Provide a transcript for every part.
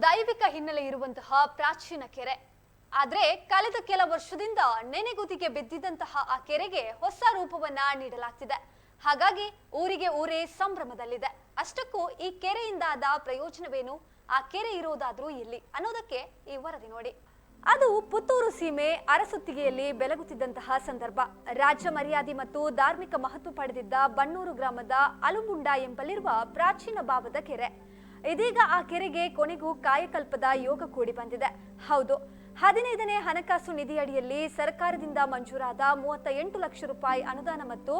ದೈವಿಕ ಹಿನ್ನೆಲೆ ಇರುವಂತಹ ಪ್ರಾಚೀನ ಕೆರೆ. ಆದ್ರೆ ಕಳೆದ ಕೆಲ ವರ್ಷದಿಂದ ನೆನೆಗುದಿಗೆ ಬಿದ್ದಿದ್ದಂತಹ ಆ ಕೆರೆಗೆ ಹೊಸ ರೂಪವನ್ನ ನೀಡಲಾಗ್ತಿದೆ. ಹಾಗಾಗಿ ಊರಿಗೆ ಊರೇ ಸಂಭ್ರಮದಲ್ಲಿದೆ. ಅಷ್ಟಕ್ಕೂ ಈ ಕೆರೆಯಿಂದಾದ ಪ್ರಯೋಜನವೇನು? ಆ ಕೆರೆ ಇರೋದಾದ್ರೂ ಎಲ್ಲಿ? ಅನ್ನೋದಕ್ಕೆ ಈ ವರದಿ ನೋಡಿ. ಅದು ಪುತ್ತೂರು ಸೀಮೆ ಅರಸುತ್ತಿಗೆಯಲ್ಲಿ ಬೆಳಗುತ್ತಿದ್ದಂತಹ ಸಂದರ್ಭ. ರಾಜ್ಯ ಮರ್ಯಾದೆ ಮತ್ತು ಧಾರ್ಮಿಕ ಮಹತ್ವ ಪಡೆದಿದ್ದ ಬಣ್ಣೂರು ಗ್ರಾಮದ ಅಲುಬುಂಡ ಎಂಬಲ್ಲಿರುವ ಪ್ರಾಚೀನ ಭಾವದ ಕೆರೆ. ಇದೀಗ ಆ ಕೆರೆಗೆ ಕೊನೆಗೂ ಕಾಯಕಲ್ಪದ ಯೋಗ ಕೂಡಿ ಬಂದಿದೆ. ಹೌದು. ಹದಿನೈದನೇ ಹಣಕಾಸು ನಿಧಿಯಡಿಯಲ್ಲಿ ಸರ್ಕಾರದಿಂದ ಮಂಜೂರಾದ ಮೂವತ್ತ ಎಂಟು ಲಕ್ಷ ರೂಪಾಯಿ ಅನುದಾನ ಮತ್ತು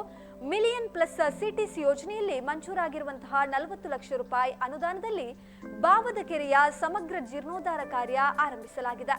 ಮಿಲಿಯನ್ ಪ್ಲಸ್ ಸಿಟಿಸಿ ಯೋಜನೆಯಲ್ಲಿ ಮಂಜೂರಾಗಿರುವಂತಹ ನಲವತ್ತು ಲಕ್ಷ ರೂಪಾಯಿ ಅನುದಾನದಲ್ಲಿ ಬಾವದ ಕೆರೆಯ ಸಮಗ್ರ ಜೀರ್ಣೋದ್ಧಾರ ಕಾರ್ಯ ಆರಂಭಿಸಲಾಗಿದೆ.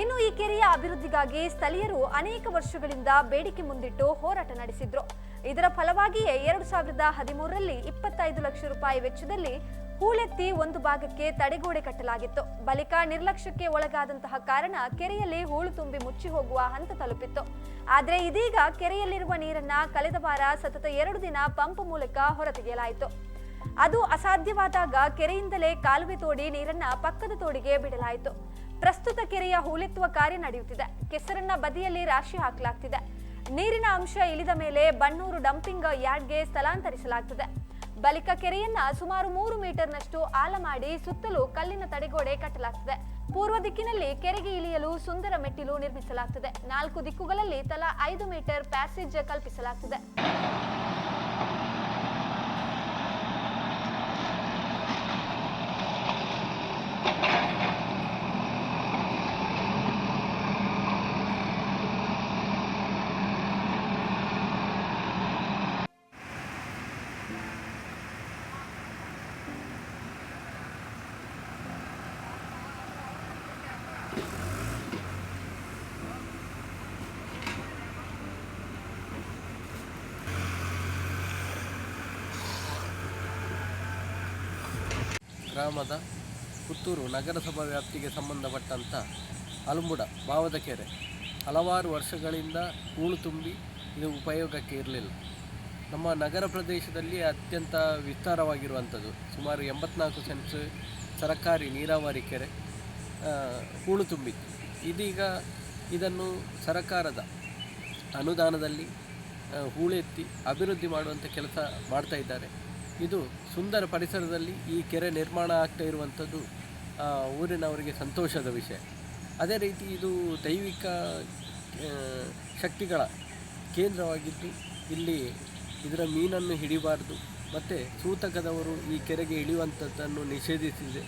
ಇನ್ನು ಈ ಕೆರೆಯ ಅಭಿವೃದ್ಧಿಗಾಗಿ ಸ್ಥಳೀಯರು ಅನೇಕ ವರ್ಷಗಳಿಂದ ಬೇಡಿಕೆ ಮುಂದಿಟ್ಟು ಹೋರಾಟ ನಡೆಸಿದ್ರು. ಇದರ ಫಲವಾಗಿಯೇ ಎರಡು ಸಾವಿರದ ಹದಿಮೂರರಲ್ಲಿ ಇಪ್ಪತ್ತೈದು ಲಕ್ಷ ರೂಪಾಯಿ ವೆಚ್ಚದಲ್ಲಿ ಹೂಳೆತ್ತಿ ಒಂದು ಭಾಗಕ್ಕೆ ತಡೆಗೋಡೆ ಕಟ್ಟಲಾಗಿತ್ತು. ಬಳಿಕ ನಿರ್ಲಕ್ಷ್ಯಕ್ಕೆ ಒಳಗಾದಂತಹ ಕಾರಣ ಕೆರೆಯಲ್ಲಿ ಹೂಳು ತುಂಬಿ ಮುಚ್ಚಿ ಹೋಗುವ ಹಂತ ತಲುಪಿತ್ತು. ಆದರೆ ಇದೀಗ ಕೆರೆಯಲ್ಲಿರುವ ನೀರನ್ನ ಕಳೆದ ವಾರ ಸತತ ಎರಡು ದಿನ ಪಂಪ್ ಮೂಲಕ ಹೊರತೆಗೆಯಲಾಯಿತು. ಅದು ಅಸಾಧ್ಯವಾದಾಗ ಕೆರೆಯಿಂದಲೇ ಕಾಲುವೆ ತೋಡಿ ನೀರನ್ನ ಪಕ್ಕದ ತೋಡಿಗೆ ಬಿಡಲಾಯಿತು. ಪ್ರಸ್ತುತ ಕೆರೆಯ ಹೂಳೆತ್ತುವ ಕಾರ್ಯ ನಡೆಯುತ್ತಿದೆ. ಕೆಸರನ್ನ ಬದಿಯಲ್ಲಿ ರಾಶಿ ಹಾಕಲಾಗ್ತಿದೆ. ನೀರಿನ ಅಂಶ ಇಳಿದ ಮೇಲೆ ಬಣ್ಣೂರು ಡಂಪಿಂಗ್ ಯಾರ್ಡ್ಗೆ ಸ್ಥಳಾಂತರಿಸಲಾಗ್ತದೆ. ಬಳಿಕ ಕೆರೆಯನ್ನ ಸುಮಾರು ಮೂರು ಮೀಟರ್ನಷ್ಟು ಆಲ ಮಾಡಿ ಸುತ್ತಲೂ ಕಲ್ಲಿನ ತಡೆಗೋಡೆ ಕಟ್ಟಲಾಗ್ತದೆ. ಪೂರ್ವ ದಿಕ್ಕಿನಲ್ಲಿ ಕೆರೆಗೆ ಇಳಿಯಲು ಸುಂದರ ಮೆಟ್ಟಿಲು ನಿರ್ಮಿಸಲಾಗ್ತದೆ. ನಾಲ್ಕು ದಿಕ್ಕುಗಳಲ್ಲಿ ತಲಾ ಐದು ಮೀಟರ್ ಪ್ಯಾಸೇಜ್ ಕಲ್ಪಿಸಲಾಗ್ತದೆ. ಗ್ರಾಮದ ಪುತ್ತೂರು ನಗರಸಭಾ ವ್ಯಾಪ್ತಿಗೆ ಸಂಬಂಧಪಟ್ಟಂಥ ಅಲುಂಬುಡ ಭಾವದ ಕೆರೆ ಹಲವಾರು ವರ್ಷಗಳಿಂದ ಹೂಳು ತುಂಬಿ ಇದು ಉಪಯೋಗಕ್ಕೆ ಇರಲಿಲ್ಲ. ನಮ್ಮ ನಗರ ಪ್ರದೇಶದಲ್ಲಿ ಅತ್ಯಂತ ವಿಸ್ತಾರವಾಗಿರುವಂಥದ್ದು. ಸುಮಾರು ಎಂಬತ್ನಾಲ್ಕು ಸೆನ್ಸ್ ಸರಕಾರಿ ನೀರಾವರಿ ಕೆರೆ ಹೂಳು ತುಂಬಿತ್ತು. ಇದೀಗ ಇದನ್ನು ಸರಕಾರದ ಅನುದಾನದಲ್ಲಿ ಹೂಳೆತ್ತಿ ಅಭಿವೃದ್ಧಿ ಮಾಡುವಂಥ ಕೆಲಸ ಮಾಡ್ತಾ ಇದ್ದಾರೆ. ಇದು ಸುಂದರ ಪರಿಸರದಲ್ಲಿ ಈ ಕೆರೆ ನಿರ್ಮಾಣ ಆಗ್ತಾ ಇರುವಂಥದ್ದು ಊರಿನವರಿಗೆ ಸಂತೋಷದ ವಿಷಯ. ಅದೇ ರೀತಿ ಇದು ದೈವಿಕ ಶಕ್ತಿಗಳ ಕೇಂದ್ರವಾಗಿದ್ದು, ಇಲ್ಲಿ ಇದರ ಮೀನನ್ನು ಹಿಡಿಬಾರ್ದು. ಮತ್ತು ಸೂತಕದವರು ಈ ಕೆರೆಗೆ ಇಳಿಯುವಂಥದ್ದನ್ನು ನಿಷೇಧಿಸಿದೆ.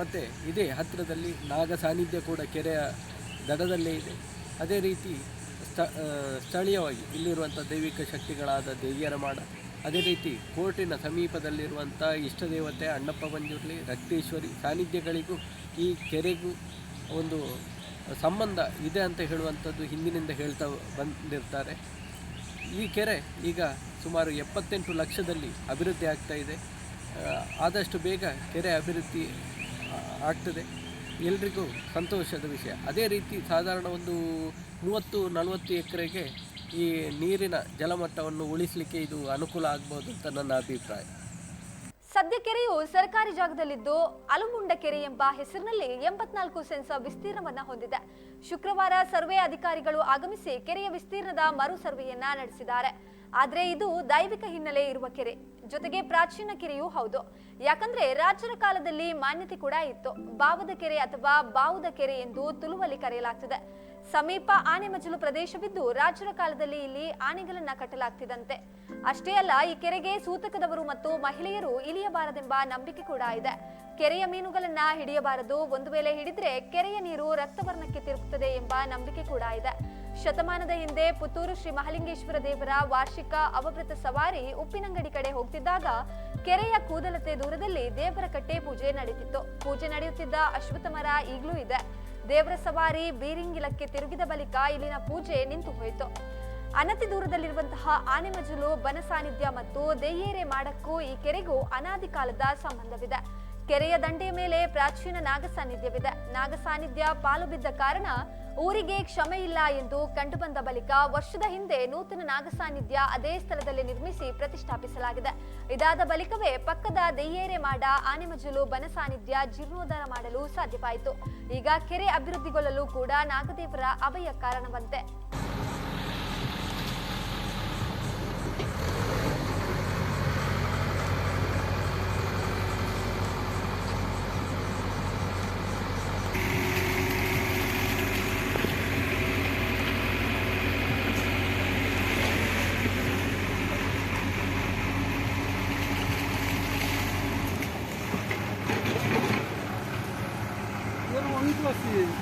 ಮತ್ತು ಇದೇ ಹತ್ತಿರದಲ್ಲಿ ನಾಗ ಸಾನ್ನಿಧ್ಯ ಕೂಡ ಕೆರೆಯ ದಡದಲ್ಲೇ ಇದೆ. ಅದೇ ರೀತಿ ಸ್ಥ ಸ್ಥಳೀಯವಾಗಿ ಇಲ್ಲಿರುವಂಥ ದೈವಿಕ ಶಕ್ತಿಗಳಾದ ದೇವಿಯರ ಮಾಡ ಅದೇ ರೀತಿ ಕೋರ್ಟಿನ ಸಮೀಪದಲ್ಲಿರುವಂಥ ಇಷ್ಟ ದೇವತೆ ಅಣ್ಣಪ್ಪ ಬಂದಿರಲಿ, ರಕ್ತೇಶ್ವರಿ ಸಾನ್ನಿಧ್ಯಗಳಿಗೂ ಈ ಕೆರೆಗೂ ಒಂದು ಸಂಬಂಧ ಇದೆ ಅಂತ ಹೇಳುವಂಥದ್ದು ಹಿಂದಿನಿಂದ ಹೇಳ್ತಾ ಬಂದಿರ್ತಾರೆ. ಈ ಕೆರೆ ಈಗ ಸುಮಾರು ಎಪ್ಪತ್ತೆಂಟು ಲಕ್ಷದಲ್ಲಿ ಅಭಿವೃದ್ಧಿ ಆಗ್ತಾ ಇದೆ. ಆದಷ್ಟು ಬೇಗ ಕೆರೆ ಅಭಿವೃದ್ಧಿ ಆಗ್ತದೆ. ಎಲ್ರಿಗೂ ಸಂತೋಷದ ವಿಷಯ. ಅದೇ ರೀತಿ ಸಾಧಾರಣ ಒಂದು ಮೂವತ್ತು ನಲವತ್ತು ಎಕರೆಗೆ ಈ ನೀರಿನ ಜಲಮಟ್ಟವನ್ನು ಉಳಿಸಲಿಕ್ಕೆ ಇದು ಅನುಕೂಲ ಆಗ್ಬೋದು ಅಂತ ನನ್ನ ಅಭಿಪ್ರಾಯ. ಸದ್ಯ ಕೆರೆಯು ಸರ್ಕಾರಿ ಜಾಗದಲ್ಲಿದ್ದು ಅಲುಮುಂಡ ಕೆರೆ ಎಂಬ ಹೆಸರಿನಲ್ಲಿ ಎಂಬತ್ನಾಲ್ಕು ಸೆನ್ಸ್ ವಿಸ್ತೀರ್ಣವನ್ನ ಹೊಂದಿದೆ. ಶುಕ್ರವಾರ ಸರ್ವೆ ಅಧಿಕಾರಿಗಳು ಆಗಮಿಸಿ ಕೆರೆಯ ವಿಸ್ತೀರ್ಣದ ಮರು ಸರ್ವೆಯನ್ನ ನಡೆಸಿದ್ದಾರೆ. ಆದರೆ ಇದು ದೈವಿಕ ಹಿನ್ನೆಲೆ ಇರುವ ಕೆರೆ. ಜೊತೆಗೆ ಪ್ರಾಚೀನ ಕೆರೆಯೂ ಹೌದು. ಯಾಕಂದ್ರೆ ರಾಜರ ಕಾಲದಲ್ಲಿ ಮಾನ್ಯತೆ ಕೂಡ ಇತ್ತು. ಬಾವದ ಕೆರೆ ಅಥವಾ ಬಾವುದ ಕೆರೆ ಎಂದು ತುಳುವಲ್ಲಿ ಕರೆಯಲಾಗ್ತದೆ. ಸಮೀಪ ಆನೆಮಜಲು ಪ್ರದೇಶವಿದ್ದು ರಾಜರ ಕಾಲದಲ್ಲಿ ಇಲ್ಲಿ ಆನೆಗಳನ್ನ ಕಟ್ಟಲಾಗ್ತಿದಂತೆ. ಅಷ್ಟೇ ಅಲ್ಲ, ಈ ಕೆರೆಗೆ ಸೂತಕದವರು ಮತ್ತು ಮಹಿಳೆಯರು ಇಳಿಯಬಾರದೆಂಬ ನಂಬಿಕೆ ಕೂಡ ಇದೆ. ಕೆರೆಯ ಮೀನುಗಳನ್ನ ಹಿಡಿಯಬಾರದು. ಒಂದು ವೇಳೆ ಹಿಡಿದ್ರೆ ಕೆರೆಯ ನೀರು ರಕ್ತವರ್ಣಕ್ಕೆ ತಿರುಗುತ್ತದೆ ಎಂಬ ನಂಬಿಕೆ ಕೂಡ ಇದೆ. ಶತಮಾನದ ಹಿಂದೆ ಪುತ್ತೂರು ಶ್ರೀ ಮಹಾಲಿಂಗೇಶ್ವರ ದೇವರ ವಾರ್ಷಿಕ ಅವಭೃತ ಸವಾರಿ ಉಪ್ಪಿನಂಗಡಿ ಕಡೆ ಹೋಗ್ತಿದ್ದಾಗ ಕೆರೆಯ ಕೂದಲತೆ ದೂರದಲ್ಲಿ ದೇವರ ಕಟ್ಟೆ ಪೂಜೆ ನಡೆಯುತ್ತಿತ್ತು. ಪೂಜೆ ನಡೆಯುತ್ತಿದ್ದ ಅಶ್ವತ್ಥ ಮರ ಈಗಲೂ ಇದೆ. ದೇವರ ಸವಾರಿ ಬೀರಿಂಗಿಲಕ್ಕೆ ತಿರುಗಿದ ಬಳಿಕ ಇಲ್ಲಿನ ಪೂಜೆ ನಿಂತು ಹೋಯಿತು. ಅನತಿ ದೂರದಲ್ಲಿರುವಂತಹ ಆನೆಮಜಲು ಬನ ಸಾನ್ನಿಧ್ಯ ಮತ್ತು ದೇಯೇರೆ ಮಾಡಕ್ಕೂ ಈ ಕೆರೆಗೂ ಅನಾದಿ ಕಾಲದ ಸಂಬಂಧವಿದೆ. ಕೆರೆಯ ದಂಡೆಯ ಮೇಲೆ ಪ್ರಾಚೀನ ನಾಗ ಸಾನ್ನಿಧ್ಯವಿದೆ. ನಾಗ ಸಾನ್ನಿಧ್ಯ ಪಾಲು ಬಿದ್ದ ಕಾರಣ ಊರಿಗೆ ಕ್ಷಮೆ ಇಲ್ಲ ಎಂದು ಕಂಡುಬಂದ ಬಳಿಕ ವರ್ಷದ ಹಿಂದೆ ನೂತನ ನಾಗಸಾನ್ನಿಧ್ಯ ಅದೇ ಸ್ಥಳದಲ್ಲಿ ನಿರ್ಮಿಸಿ ಪ್ರತಿಷ್ಠಾಪಿಸಲಾಗಿದೆ. ಇದಾದ ಬಳಿಕವೇ ಪಕ್ಕದ ದೆಯ್ಯೇರೆ ಮಾಡ ಆನೆಮಜಲು ಬನ ಸಾನ್ನಿಧ್ಯ ಜೀರ್ಣೋದ್ಧಾರ ಮಾಡಲು ಸಾಧ್ಯವಾಯಿತು. ಈಗ ಕೆರೆ ಅಭಿವೃದ್ಧಿಗೊಳ್ಳಲು ಕೂಡ ನಾಗದೇವರ ಅಭಯ ಕಾರಣವಂತೆ. you.